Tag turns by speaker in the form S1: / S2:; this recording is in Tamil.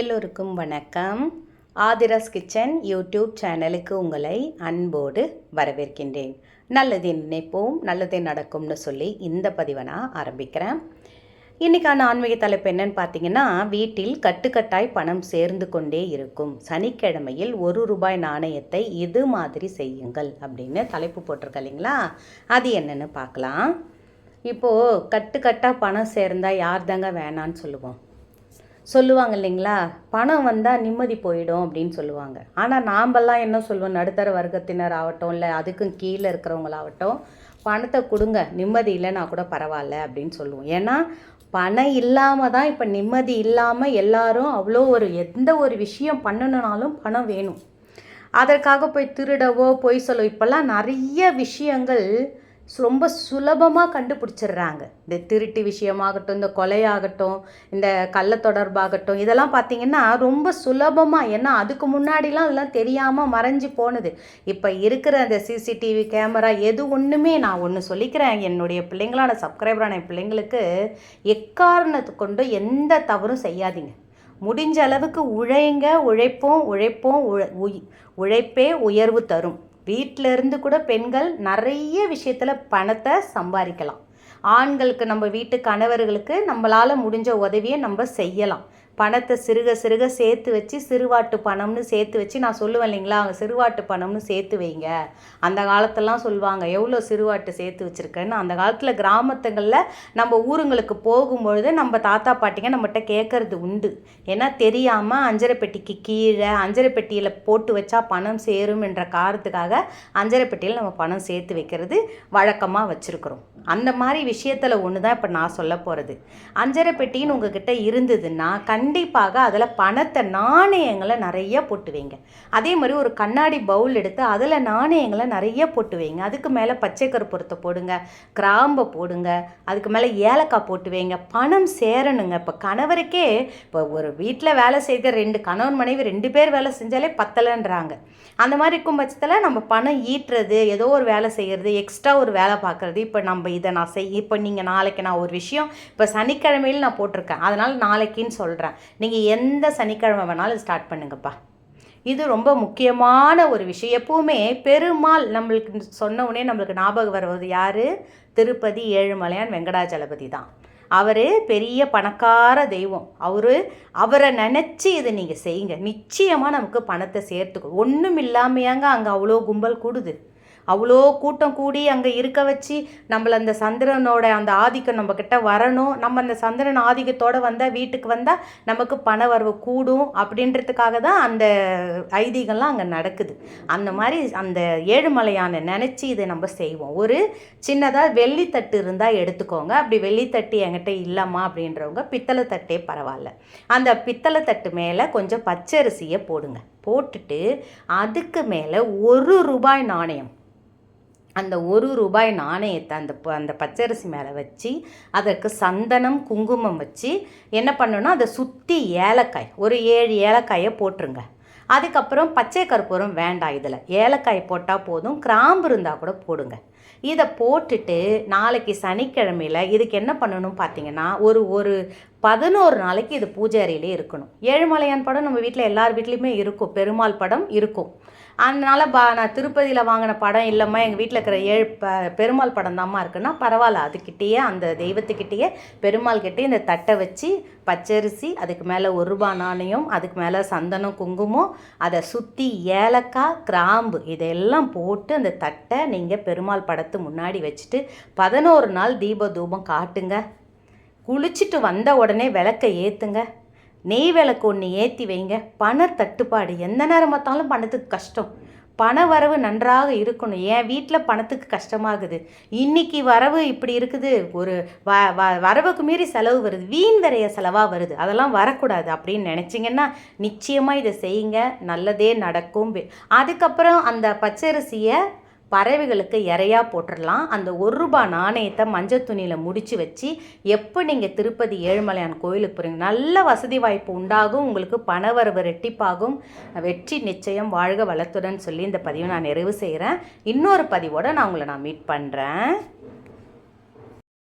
S1: எல்லோருக்கும் வணக்கம். ஆதிராஸ் கிச்சன் யூடியூப் சேனலுக்கு உங்களை அன்போடு வரவேற்கின்றேன். நல்லதே நினைப்போம் நல்லதே நடக்கும்னு சொல்லி இந்த பதிவை நான் ஆரம்பிக்கிறேன். இன்றைக்கான ஆன்மீக தலைப்பு என்னன்னு பார்த்தீங்கன்னா வீட்டில் கட்டுக்கட்டாய் பணம் சேர்ந்து கொண்டே இருக்கும். சனிக்கிழமையில் ஒரு ரூபாய் நாணயத்தை இது மாதிரி செய்யுங்கள் அப்படின்னு தலைப்பு போட்டிருக்க இல்லைங்களா? அது என்னென்னு பார்க்கலாம். இப்போது கட்டுக்கட்டாக பணம் சேர்ந்தால் யார் தாங்க வேணான்னு சொல்லுவோம். சொல்லுவாங்க இல்லைங்களா? பணம் வந்தால் நிம்மதி போயிடும் அப்படின்னு சொல்லுவாங்க. ஆனால் நாம்பெல்லாம் என்ன சொல்லுவோம் நடுத்தர வர்க்கத்தினர் ஆகட்டும் இல்லை அதுக்கும் கீழே இருக்கிறவங்களாகட்டும் பணத்தை கொடுங்க நிம்மதி இல்லைன்னா கூட பரவாயில்ல அப்படின்னு சொல்லுவோம். ஏன்னா பணம் இல்லாமல் தான் இப்போ நிம்மதி இல்லாமல் எல்லாரும் அவ்வளோ ஒரு எந்த ஒரு விஷயம் பண்ணணுனாலும் பணம் வேணும். அதற்காக போய் திருடவோ பொய் சொல்லவோ இப்போல்லாம் நிறைய விஷயங்கள் ரொம்ப சுலபமாக கண்டுபிடிச்சிடுறாங்க. இந்த திருட்டு விஷயமாகட்டும் இந்த கொலையாகட்டும் இந்த கள்ள தொடர்பாகட்டும் இதெல்லாம் பார்த்தீங்கன்னா ரொம்ப சுலபமாக ஏன்னா அதுக்கு முன்னாடிலாம் அதெல்லாம் தெரியாமல் மறைஞ்சு போனது. இப்போ இருக்கிற அந்த சிசிடிவி கேமரா எது ஒன்றுமே நான் ஒன்று சொல்லிக்கிறேன். என்னுடைய பிள்ளைங்களான சப்ஸ்கிரைபரான பிள்ளைங்களுக்கு எக்காரணத்து கொண்டு எந்த தவறும் செய்யாதீங்க. முடிஞ்ச அளவுக்கு உழைங்க உழைப்போம் உழைப்போம் உழ- உழைப்பே உயர்வு தரும். வீட்டில இருந்து கூட பெண்கள் நிறைய விஷயத்தில் பணத்தை சம்பாதிக்கலாம். ஆண்களுக்கு நம்ம வீட்டு கணவர்களுக்கு நம்மளால் முடிஞ்ச உதவியை நம்ம செய்யலாம். பணத்தை சிறுக சிறுக சேர்த்து வச்சு சிறுவாட்டு பணம்னு சேர்த்து வச்சு நான் சொல்லுவேன் இல்லைங்களா? அவங்க சிறுவாட்டு பணம்னு சேர்த்து வைங்க. அந்த காலத்தெல்லாம் சொல்லுவாங்க எவ்வளோ சிறுவாட்டு சேர்த்து வச்சுருக்கேன்னு? அந்த காலத்தில் கிராமத்துங்களில் நம்ம ஊருங்களுக்கு போகும்பொழுது நம்ம தாத்தா பாட்டிங்க நம்மகிட்ட கேட்கறது உண்டு. ஏன்னா தெரியாமல் அஞ்சரை பெட்டிக்கு கீழே அஞ்சரை பெட்டியில் போட்டு வச்சா பணம் சேரும் என்ற காரணத்துக்காக அஞ்சரை பெட்டியில் நம்ம பணம் சேர்த்து வைக்கிறது வழக்கமாக வச்சுருக்குறோம். அந்த மாதிரி விஷயத்தில் ஒன்று தான் இப்போ நான் சொல்ல போகிறது அஞ்சரை பெட்டின்னு உங்ககிட்ட இருந்ததுன்னா கண்டிப்பாக அதில் பணத்தை நாணயங்களை நிறைய போட்டு வைங்க அதே மாதிரி ஒரு கண்ணாடி பவுல் எடுத்து அதில் நாணயங்களை நிறைய போட்டு வைங்க அதுக்கு மேலே பச்சை கருப்பூரத்தை போடுங்க கிராம்பை போடுங்க அதுக்கு மேலே ஏலக்காய் போட்டு வைங்க பணம் சேரணுங்க. இப்போ கணவருக்கே இப்போ ஒரு வீட்டில் வேலை செய்கிற ரெண்டு கணவன் மனைவி ரெண்டு பேர் வேலை செஞ்சாலே பத்தலைன்றாங்க. அந்த மாதிரி இருக்கும் பட்சத்தில் நம்ம பணம் ஈட்டுறது ஏதோ ஒரு வேலை செய்கிறது எக்ஸ்ட்ரா ஒரு வேலை பார்க்குறது. இப்போ நம்ம இதை நான் செய் இப்போ நீங்கள் நாளைக்கு நான் ஒரு விஷயம் இப்போ சனிக்கிழமையில் நான் போட்டிருக்கேன். அதனால் நாளைக்குன்னு சொல்கிறேன் நீங்கள் எந்த சனிக்கிழமை வேணாலும் ஸ்டார்ட் பண்ணுங்கப்பா. இது ரொம்ப முக்கியமான ஒரு விஷயம். எப்பவுமே பெருமாள் நம்மளுக்கு சொன்ன உடனே நம்மளுக்கு ஞாபகம் வருவது யார்? திருப்பதி ஏழுமலையான் வெங்கடாஜலபதி தான். அவர் பெரிய பணக்கார தெய்வம். அவர் அவரை நினச்சி இதை நீங்கள் செய்யுங்க. நிச்சயமாக நமக்கு பணத்தை சேர்த்துக்கும் ஒன்றும் இல்லாமையாங்க அங்கே அவ்வளோ கும்பல் கூடுது. அவ்வளோ கூட்டம் கூடி அங்கே இருக்க வச்சு நம்மள அந்த சந்திரனோட அந்த ஆதிக்கம் நம்மக்கிட்ட வரணும். நம்ம அந்த சந்திரன் ஆதிக்கத்தோடு வந்தால் வீட்டுக்கு வந்தால் நமக்கு பண வரவு கூடும் அப்படின்றதுக்காக தான் அந்த ஐதீகம்லாம் அங்கே நடக்குது. அந்த மாதிரி அந்த ஏழுமலையான நினச்சி இதை நம்ம செய்வோம். ஒரு சின்னதாக வெள்ளித்தட்டு இருந்தால் எடுத்துக்கோங்க. அப்படி வெள்ளித்தட்டு என்கிட்ட இல்லைம்மா அப்படின்றவங்க பித்தளை தட்டே பரவாயில்ல. அந்த பித்தளை தட்டு மேலே கொஞ்சம் பச்சரிசியை போடுங்க. போட்டுட்டு அதுக்கு மேலே ஒரு ரூபாய் நாணயம் அந்த ஒரு ரூபாய் நாணயத்தை அந்த ப- அந்த பச்சரிசி மேலே வச்சு அதற்கு சந்தனம் குங்குமம் வச்சு என்ன பண்ணணும்னா அதை சுற்றி ஏலக்காய் ஒரு ஏழு ஏலக்காயை போட்டுருங்க. அதுக்கப்புறம் பச்சை கற்பூரம் வேண்டாம் இதில். ஏலக்காய் போட்டால் போதும் கிராம்பு இருந்தால் கூட போடுங்க. இதை போட்டுட்டு நாளைக்கு சனிக்கிழமையில் இதுக்கு என்ன பண்ணணும் பார்த்தீங்கன்னா ஒரு ஒரு பதினோரு நாளைக்கு இது பூஜை அறையிலே இருக்கணும். ஏழுமலையான் படம் நம்ம வீட்டில் எல்லார் வீட்லேயுமே இருக்கும். பெருமாள் படம் இருக்கும். அதனால பா நான் திருப்பதியில் வாங்கின படம் இல்லைம்மா எங்கள் வீட்டில் இருக்கிற ஏழு ப பெருமாள் படம் தாம்மா இருக்குன்னா பரவாயில்ல. அதுக்கிட்டேயே அந்த தெய்வத்துக்கிட்டேயே பெருமாள் கிட்டே இந்த தட்டை வச்சு பச்சரிசி அதுக்கு மேலே ஒரு ரூபா நாணயம் அதுக்கு மேலே சந்தனம் குங்குமம் அதை சுற்றி ஏலக்காய் கிராம்பு இதெல்லாம் போட்டு அந்த தட்டை நீங்கள் பெருமாள் படத்து முன்னாடி வச்சுட்டு பதினோரு நாள் தீப தூபம் காட்டுங்க. குளிச்சுட்டு வந்த உடனே விளக்கை ஏற்றுங்க நெய் விளக்கு ஒன்று ஏற்றி வைங்க. பண தட்டுப்பாடு. எந்த நேரம் பார்த்தாலும் பணத்துக்கு கஷ்டம். பண வரவு நன்றாக இருக்கணும். என் வீட்டில் பணத்துக்கு கஷ்டமாகுது. இன்னைக்கு வரவு இப்படி இருக்குது. ஒரு வ வ வரவுக்கு மீறி செலவு வருது. வீண் விரைய செலவாக வருது. அதெல்லாம் வரக்கூடாது அப்படின்னு நினச்சிங்கன்னா நிச்சயமாக இதை செய்யுங்க. நல்லதே நடக்கும். அதுக்கப்புறம் அந்த பச்சரிசியை பறவைகளுக்கு இறையாக போட்டுடலாம் அந்த ஒரு ரூபாய் நாணயத்தை மஞ்சள் துணியில் முடித்து வச்சு எப்போ நீங்கள் திருப்பதி ஏழுமலையான் கோயிலுக்கு போகிறீங்க நல்ல வசதி வாய்ப்பு உண்டாகும் உங்களுக்கு பணவரவு ரெட்டிப்பாகும். வெற்றி நிச்சயம் வாழ்க வளத்துடன் சொல்லி இந்த பதிவை நான் நிறைவு செய்கிறேன் இன்னொரு பதிவோடு நான் உங்களை நான் மீட் பண்ணுறேன்